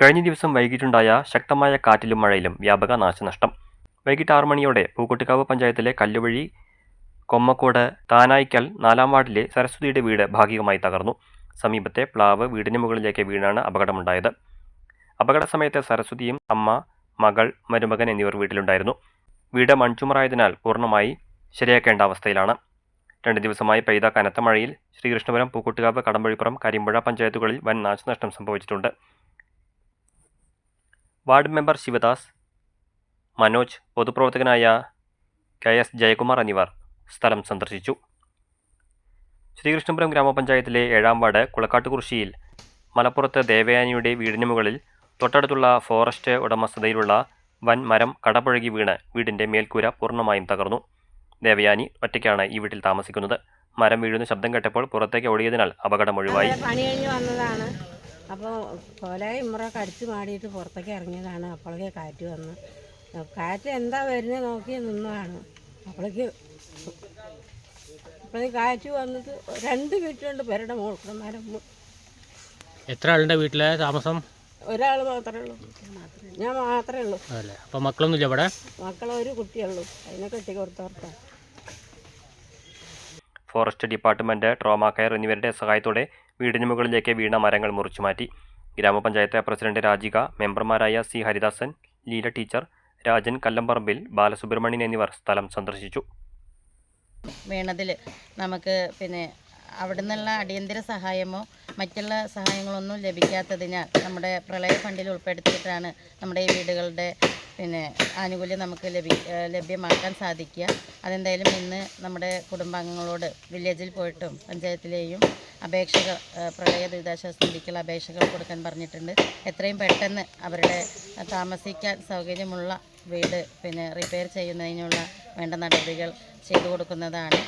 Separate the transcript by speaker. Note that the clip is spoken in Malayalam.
Speaker 1: കഴിഞ്ഞ ദിവസം വൈകിട്ടുണ്ടായ ശക്തമായ കാറ്റിലും മഴയിലും വ്യാപക നാശനഷ്ടം. വൈകിട്ട് ആറു മണിയോടെ പൂക്കോട്ടുകാവ് പഞ്ചായത്തിലെ കല്ലുവഴി കൊമ്മക്കോട് താനായിക്കൽ നാലാം വാർഡിലെ സരസ്വതിയുടെ വീട് ഭാഗികമായി തകർന്നു. സമീപത്തെ പ്ലാവ് വീടിന് മുകളിലേക്ക് വീണാണ് അപകടമുണ്ടായത്. അപകട സമയത്ത് സരസ്വതിയും അമ്മ മകൾ മരുമകൻ എന്നിവർ വീട്ടിലുണ്ടായിരുന്നു. വീട് മൺചുമറായതിനാൽ പൂർണമായി ശരിയാക്കേണ്ട അവസ്ഥയിലാണ്. രണ്ട് ദിവസമായി പെയ്ത കനത്ത മഴയിൽ ശ്രീകൃഷ്ണപുരം പൂക്കോട്ടുകാവ് കടമ്പഴിപ്പുറം കരിമ്പുഴ പഞ്ചായത്തുകളിൽ വൻ നാശനഷ്ടം സംഭവിച്ചിട്ടുണ്ട്. വാർഡ് മെമ്പർ ശിവദാസ് മനോജ് പൊതുപ്രവർത്തകനായ കെ എസ് ജയകുമാർ എന്നിവർ സ്ഥലം സന്ദർശിച്ചു. ശ്രീകൃഷ്ണപുരം ഗ്രാമപഞ്ചായത്തിലെ ഏഴാം വാർഡ് കുളക്കാട്ടുകുറിശിയിൽ മലപ്പുറത്ത് ദേവയാനിയുടെ വീടിന് മുകളിൽ തൊട്ടടുത്തുള്ള ഫോറസ്റ്റ് ഉടമസ്ഥതയിലുള്ള വൻ മരം കടപുഴകി വീണ് വീടിന്റെ മേൽക്കൂര പൂർണമായും തകർന്നു. ദേവയാനി ഒറ്റയ്ക്കാണ് ഈ വീട്ടിൽ താമസിക്കുന്നത്. മരം വീഴുന്ന ശബ്ദം കേട്ടപ്പോൾ പുറത്തേക്ക് ഓടിയതിനാൽ അപകടം ഒഴിവായി.
Speaker 2: പണി കഴിഞ്ഞ് വന്നതാണ്. അപ്പോൾ കൊലയും ഇമ്മറൊക്കെ അടിച്ച് മാടിയിട്ട് പുറത്തേക്ക് ഇറങ്ങിയതാണ്. അപ്പോഴേക്ക് കാറ്റ് വന്ന്. കാറ്റ് എന്താ വരുന്നത് നോക്കി നിന്നതാണ്. അപ്പോഴേക്ക് അപ്പോഴേക്ക് കാറ്റ് വന്നിട്ട് രണ്ട് വീട്ടിലുണ്ട്. പേരുടെ മോൾക്കന്മാരും
Speaker 3: എത്ര ആളുടെ വീട്ടിലെ താമസം?
Speaker 2: ഒരാൾ മാത്രമേ ഉള്ളൂ. ഞാൻ മാത്രമേ ഉള്ളൂ.
Speaker 3: അല്ലേ. അപ്പോൾ മക്കളൊന്നുമില്ല ഇവിടെ?
Speaker 2: മക്കളൊരു കുട്ടിയുള്ളൂ അതിനെ കെട്ടി കൊടുത്തോർത്താ
Speaker 1: ഫോറസ്റ്റ് ഡിപ്പാർട്ട്മെന്റ് ട്രോമ കെയർ എന്നിവരുടെ സഹായത്തോടെ വീടിന് മുകളിലേക്ക് വീണ മരങ്ങൾ മുറിച്ചു മാറ്റി. ഗ്രാമപഞ്ചായത്ത് പ്രസിഡന്റ് രാജിക മെമ്പർമാരായ സി ഹരിദാസൻ ലീല ടീച്ചർ രാജൻ കല്ലമ്പറമ്പിൽ ബാലസുബ്രഹ്മണ്യൻ എന്നിവർ സ്ഥലം സന്ദർശിച്ചു.
Speaker 4: വീണതിൽ നമുക്ക് പിന്നെ അവിടെ നിന്നുള്ള അടിയന്തര സഹായമോ മറ്റുള്ള സഹായങ്ങളൊന്നും ലഭിക്കാത്തതിനാൽ നമ്മുടെ പ്രളയ ഫണ്ടിൽ ഉൾപ്പെടുത്തിയിട്ടാണ് നമ്മുടെ ഈ വീടുകളുടെ പിന്നെ ആനുകൂല്യം നമുക്ക് ലഭി ലഭ്യമാക്കാൻ സാധിക്കുക. അതെന്തായാലും ഇന്ന് നമ്മുടെ കുടുംബാംഗങ്ങളോട് വില്ലേജിൽ പോയിട്ടും പഞ്ചായത്തിലെയും അപേക്ഷകൾ പ്രളയ ദുരിതാശ്വാസ നിധിക്കുള്ള അപേക്ഷകൾ കൊടുക്കാൻ പറഞ്ഞിട്ടുണ്ട്. എത്രയും പെട്ടെന്ന് അവരുടെ താമസിക്കാൻ സൗകര്യമുള്ള വീട് പിന്നെ റിപ്പയർ ചെയ്യുന്നതിനുള്ള വേണ്ട നടപടികൾ ചെയ്തു കൊടുക്കുന്നതാണ്.